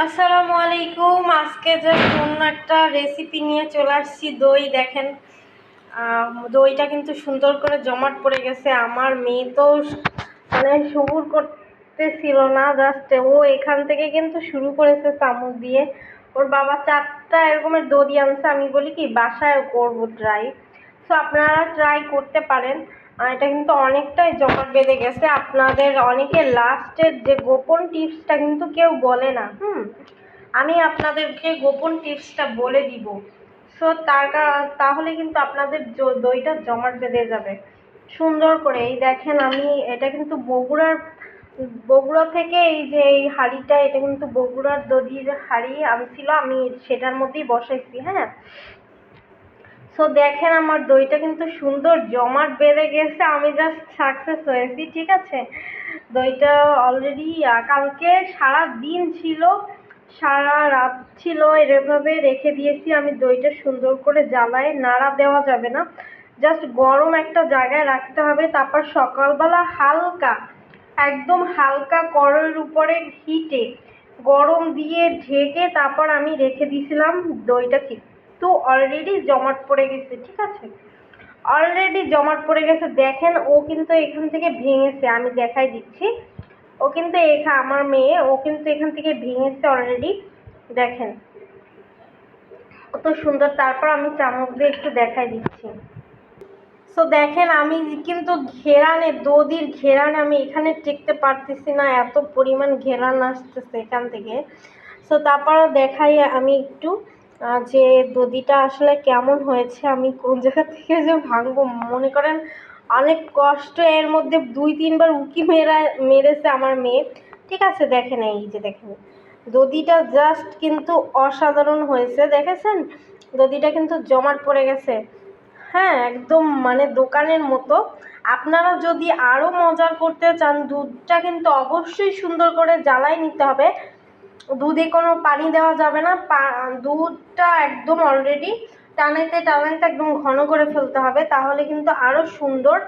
আসসালামু আলাইকুম আজকে জাস্ট অন্য একটা রেসিপি নিয়ে চলে আসছি, দই দেখেন। দইটা কিন্তু সুন্দর করে জমাট পড়ে গেছে। আমার মেয়ে তো মানে শুরু করতেছিল না জাস্ট ও এখান থেকে কিন্তু শুরু করেছে চামচ দিয়ে। ওর বাবা চারটা এরকমের দড়ি আনছে, আমি বলি কি বাসায় করব ট্রাই সো আপনারা ট্রাই করতে পারেন। আর এটা কিন্তু অনেকটাই জমাট বেঁধে গেছে। আপনাদের অনেকে লাস্টের যে গোপন টিপসটা কিন্তু কেউ বলে না, হুম? আমি আপনাদেরকে গোপন টিপসটা বলে দিব। সো তার তাহলে কিন্তু আপনাদের দইটা জমাট বেঁধে যাবে। সুন্দর করে, এই দেখেন আমি, এটা কিন্তু বগুড়ার, বগুড়া থেকে এই যে, এই হাঁড়িটা, এটা কিন্তু বগুড়ার দধির হাঁড়ি। ছিল, আমি সেটার মধ্যেই বসাইছি হ্যাঁ? সো দেখেন আমার দইটা কিন্তু সুন্দর, জমাট বেঁধে গেছে, আমি জাস্ট সাকসেস হয়েছি, ঠিক আছে? দইটা অলরেডি কালকে সারা দিন ছিল সারা রাত ছিল, এভাবে রেখে দিয়েছি, আমি দইটা সুন্দর করে জ্বালায়, নাড়া দেওয়া যাবে না। জাস্ট গরম একটা জায়গায় রাখতে হবে, তারপর সকালবেলা হালকা, একদম হালকা কড়ের উপরে হিটে গরম দিয়ে ঢেকে তারপর আমি রেখে দিয়েছিলাম দইটা কিন্তু অলরেডি জমাট পড়ে গেছে, ঠিক আছে? অলরেডি জমাট পড়ে গেছে, দেখেন ও কিন্তু এখান থেকে ভেঙেছে, আমি দেখাই দিচ্ছি। ও কিন্তু এখা, আমার মেয়ে, ও কিন্তু এখান থেকে ভেঙেছে অলরেডি দেখেন। কত সুন্দর, তারপর আমি চামচ দিয়ে একটু দেখাই দিচ্ছি। সো দেখেন, আমি কিন্তু ঘেরানে দদির ঘেরানে আমি এখানে টিকতে পারতেছি না, এত পরিমাণ ঘেরান আসতেছে এখান থেকে। সো তারপর দেখাই আমি একটু। যে দদিটা আসলে কেমন হয়েছে, আমি কোন জায়গা থেকে যে ভাঙবো, মনে করেন অনেক কষ্ট, এর মধ্যে দুই, তিনবার উকি মেরা, মেরেছে আমার মেয়ে। ঠিক আছে, দেখেন এই যে দেখেন। দদিটা জাস্ট কিন্তু অসাধারণ হয়েছে, দেখেছেন? দদিটা কিন্তু জমাট পড়ে গেছে। হ্যাঁ একদম মানে দোকানের মতো। আপনারা যদি আরও মজার করতে চান, দুধটা কিন্তু অবশ্যই সুন্দর করে জ্বালাই নিতে হবে। দুধে কোনো পানি দেওয়া যাবে না দুধটা একদম অলরেডি টানাইতে টানাইতে একদম ঘন করে ফেলতে হবে তাহলে কিন্তু আরও সুন্দর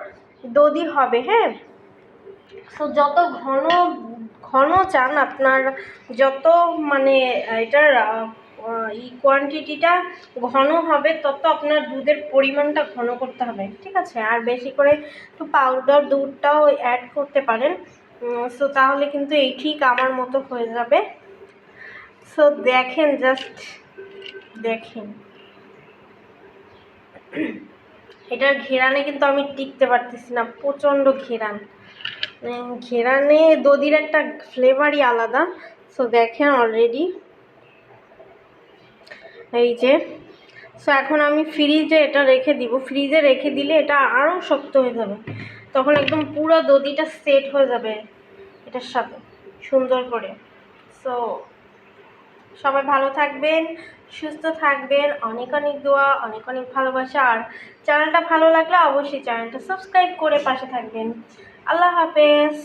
দধি হবে হ্যাঁ? সো যত ঘন ঘন চান আপনার যত মানে এটার আহ, আহ, ই কোয়ান্টিটিটা ঘন হবে তত আপনার দুধের পরিমাণটা ঘন করতে হবে ঠিক আছে? আর বেশি করে একটু পাউডার দুধটাও অ্যাড করতে পারেন। সো তাহলে কিন্তু এই ঠিক আমার মতো হয়ে যাবে। সো দেখেন জাস্ট দেখেন। এটার ঘেরানে কিন্তু আমি টিকতে পারতেছি না, প্রচণ্ড ঘেরান। ঘেরানে দদির একটা ফ্লেভারই আলাদা। সো দেখেন অলরেডি এই যে। সো এখন আমি ফ্রিজে এটা রেখে দিব। ফ্রিজে রেখে দিলে এটা আরও শক্ত হয়ে যাবে। তখন একদম পুরো দদিটা সেট হয়ে যাবে এটার সাথে, সুন্দর করে। সো সবাই ভালো থাকবেন, সুস্থ থাকবেন, অনেক অনেক দোয়া, অনেক অনেক ভালোবাসা। আর চ্যানেলটা ভালো লাগলে অবশ্যই চ্যানেলটা সাবস্ক্রাইব করে পাশে থাকবেন। আল্লাহ হাফেজ।